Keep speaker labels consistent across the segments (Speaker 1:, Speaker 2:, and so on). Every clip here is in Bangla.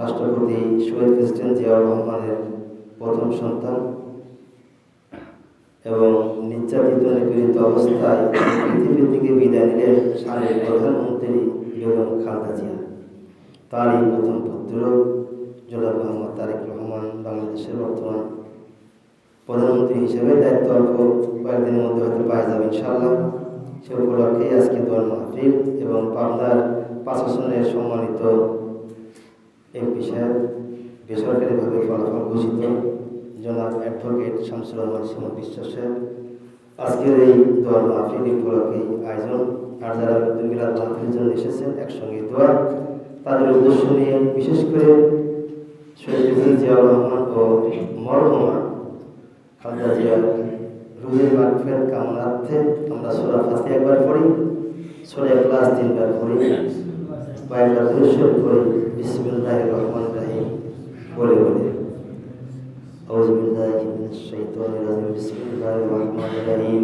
Speaker 1: রাষ্ট্রপতি শহীদ প্রেসিডেন্ট জিয়াউর রহমানের প্রথম সন্তান এবং নির্যাতিত নিপীড়িত অবস্থায় পৃথিবী থেকে বিদায় নিলেন সাবেক প্রধানমন্ত্রী বেগম খালেদা জিয়া। তারই প্রথম পুত্র জনাব মোহাম্মদ তারেক রহমান বাংলাদেশের বর্তমান প্রধানমন্ত্রী হিসেবে দায়িত্ব অল্প কয়েকদিনের মধ্যে হয়তো পাওয়া যাবে ইনশাআল্লাহ। সে উপলক্ষে আজকে দোয়ার মাহফিল এবং পাবনার পাঁচ সম্মানিত এমপি সাহেব বেসরকারিভাবে ফলাফল ঘোষিত। জনাব অ্যাডভোকেট শামসুর রহমান সিমন বিশ্বাস আজকের এই দোয়ার মাহফিল উপলক্ষে আয়োজন। আর যারা মিলাদ মাহফিলের জন্য এসেছেন, একসঙ্গে দোয়া। তাদের উদ্দেশ্য নিয়ে বিশেষ করে শহীদ জিয়াউর রহমান ও মরহমা খালেদা জিয়া রুহের মাগফিরাত কামনার্থে আমরা সূরা ফাতিহা একবার পড়ি, সূরা ইখলাস তিনবার পড়ি কয়েকবার দরুদ পড়ি বিসমিল্লাহির রহমানির রহিম বলে বলে أعوذ بالله من الشيطان الرجيم بسم الله الرحمن الرحيم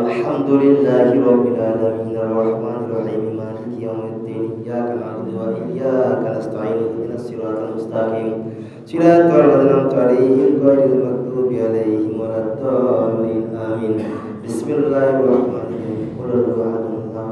Speaker 1: الحمد لله رب العالمين الرحمن الرحيم مالك يوم الدين إياك نعبد وإياك نستعين اهدنا الصراط المستقيم صراط الذين أنعمت عليهم غير المغضوب عليهم ولا الضالين آمين بسم الله الرحمن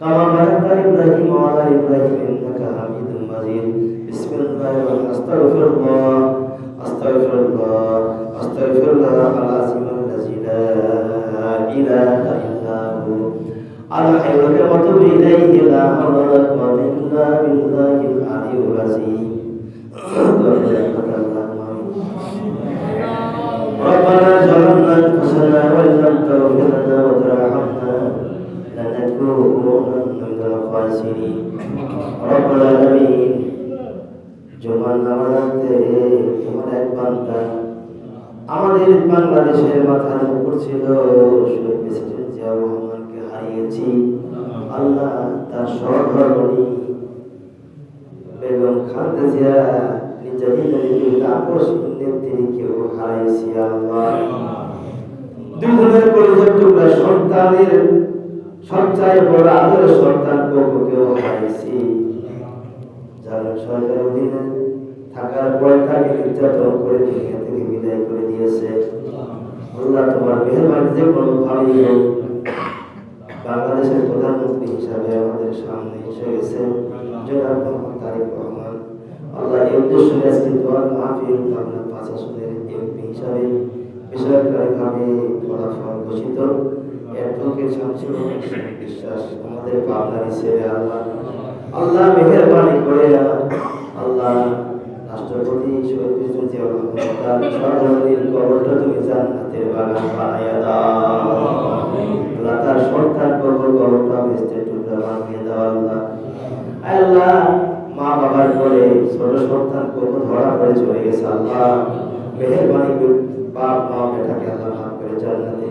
Speaker 1: كما باركت على إبراهيم وعلى ال إبراهيم إنك حميد مجيد. بسم الله استغفر الله استغفر الله استغفر الله العظيم الذي لا إله إلا هو. الحي وتوب إليه. لا حول ولا قوة إلا بالله العلي العظيم. ربنا ظلمنا أنفسنا وإن لم تغفر لنا الخاسرين رب العالمين জমান নামাজাতে তোমার এক বান্দা আমাদের বাংলাদেশের মাথার উপর ছিল শহীদ প্রেসিডেন্ট জিয়াউর রহমানকে হারিয়েছি আল্লাহ তার সহধর্মণী বেগম খালেদা জিয়া নির্যাতিত তাপস নেত্রীকেও হারাইছি আল্লাহ দুজনের পরিচয় টুকরা সন্তানের সঞ্চয় বড় আদরের সন্তান হারাইছি সরকার অধীনে থাকার পরে তাকে নির্যাতন করে থেকে বিদায় করে দিয়েছে। আল্লাহ তোমার মেহরবানি যে কোনো ভাবেই হোক, বাংলাদেশের প্রধানমন্ত্রী হিসাবে আমাদের সামনে এসে গেছে। জনাব মোহাম্মদ তারেক রহমান। আল্লাহ এই উদ্দেশ্য আজকে মাহফিল পাঁচ আসনের এমপি হিসাবে বেসরকারিভাবে ফলাফল ঘোষিত। অ্যাডভোকেট শামসুল হক বিশ্বাস আমাদের পাবনার ছেলে আল্লাহ। আল্লাহ। মেহরবানি করে আল্লাহ রাষ্ট্রপতি শহীদ জিয়াউর তার সর্বদিন কবরটা তুমি জান্নাতের বাগান বানাইয়া দাও। আল্লাহ। তার সন্তান কবর কবরটা বেস্তের টুকরা বানিয়ে দাও আল্লাহ। আল্লাহ মা বাবার করে ছোট সন্তান কবর ধরা পড়ে চলে গেছে আল্লাহ। মেহরবানি বাপ মা বেটাকে আল্লাহ মাফ করে জান্নাতের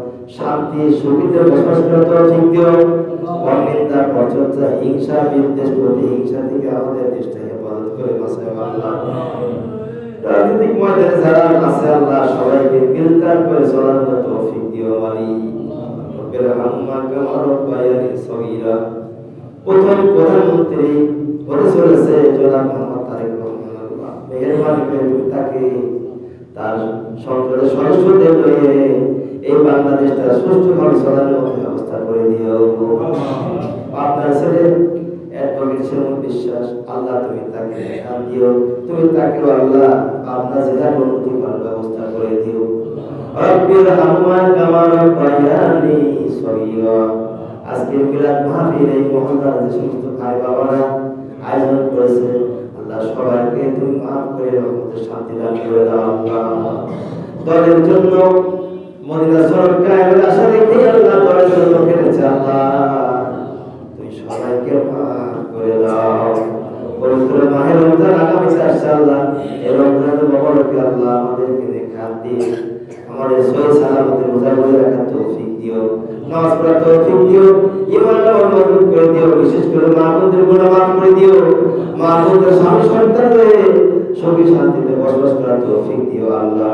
Speaker 1: শান্তি সুখীতে বসবাস করে তৌফিক দিও অনিন্দা পচর্চা হিংসা, বিদ্বেষ, প্রতিহিংসা থেকে আমাদের দেশটাকে হেফাজত করে বাঁচাও আল্লাহ রাজনৈতিক ময়দানে যারা আছে আল্লাহ, সবাইকে গ্রেফতার করে চলার তৌফিক দিও রব্বায়ানি সগীরা। প্রথম প্রধানমন্ত্রী চলেছে জনাব মোহাম্মদ তারেক রহমান আল্লাহ। তাকে তার সংসদের সদস্যদের এই বাংলাদেশটা সুষ্ঠুভাবে চলার মতো ব্যবস্থা করে দিও। আপনার ছেলে বিশ্বাস, আল্লাহ তুমি তাকে দিও। তুমি তাকে আল্লাহ আপনার জেলার উন্নতি করার ব্যবস্থা করে দিও। আজকে আয়োজন করেছে আল্লাহ সবাইকে তুমি শান্তি করে দাও জন্য মদিনা কায়েমের আশা রেখে আল্লাহ দলের জন্য কেটেছে, আল্লাহ। তুমি সবাইকে মাফ করে দাও। পবিত্র মাহের রমজান আগামীতে আসছে, আল্লাহ। এই রমজানের মহরকে আল্লাহ আমাদেরকে দেখা দিয়ে আমাদের সহি সালামতের রোজা করে রাখার তৌফিক দিও। নামাজ পড়ার তৌফিক দিও। ইমানটা মজবুত করে দিও। বিশেষ করে মা বোনদের গুনাহ মাফ করে দিও। মা বোনদের স্বামী সন্তান হয়ে সুখী শান্তিতে বসবাস করার তৌফিক দিও, আল্লাহ।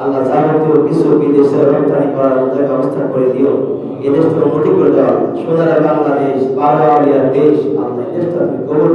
Speaker 1: আল্লাহ যাবতীয় কিছু বিদেশে রপ্তানি করার মতো ব্যবস্থা করে দিও। এদেশ তো উন্নতি করে দাও। সোনারা বাংলাদেশ আলিয়ার দেশ আল্লাহ দেশটা কবল